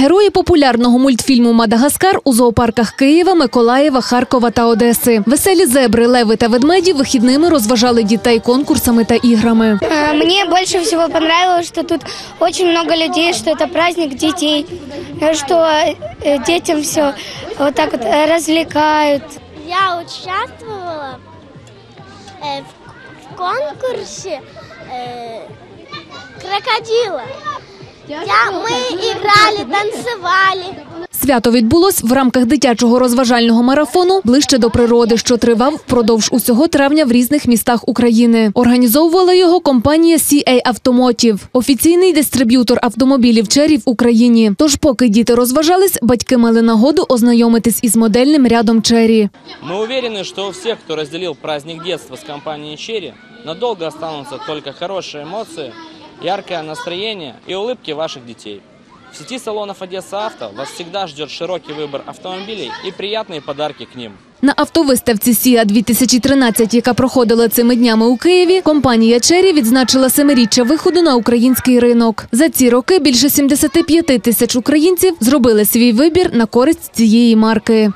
Герої популярного мультфільму Мадагаскар у зоопарках Києва, Миколаєва, Харкова та Одеси. Веселі зебри, леви та ведмеді вихідними розважали дітей конкурсами та іграми. Э, Мне больше всего понравилось, что тут очень много людей, что это праздник детей, э, что э, детям все вот так вот э, развлекают. Я участвовала э, в, в конкурсе э, крокодила. Я, мы играли, танцевали. Свято відбулось в рамках дитячого розважального марафону ближче до природи, що тривав впродовж усього травня в різних містах України. Організовувала його компанія CA Automotive, офіційний дистриб'ютор автомобілів Чері в Україні. Тож, поки діти розважались, батьки мали нагоду ознайомитись із модельним рядом Чері. Мы уверены, что у всех, кто разделил праздник детства с компанией Черри, надолго останутся только хорошие эмоции, яркое настроение и улыбки ваших детей. В сети салонов Одесса Авто вас всегда ждет широкий выбор автомобилей и приятные подарки к ним. На автовиставці «Сіа 2013», яка проходила цими днями у Києві, компанія «Чері» відзначила семиріччя виходу на український ринок. За ці роки більше 75 тисяч українців зробили свій вибір на користь цієї марки.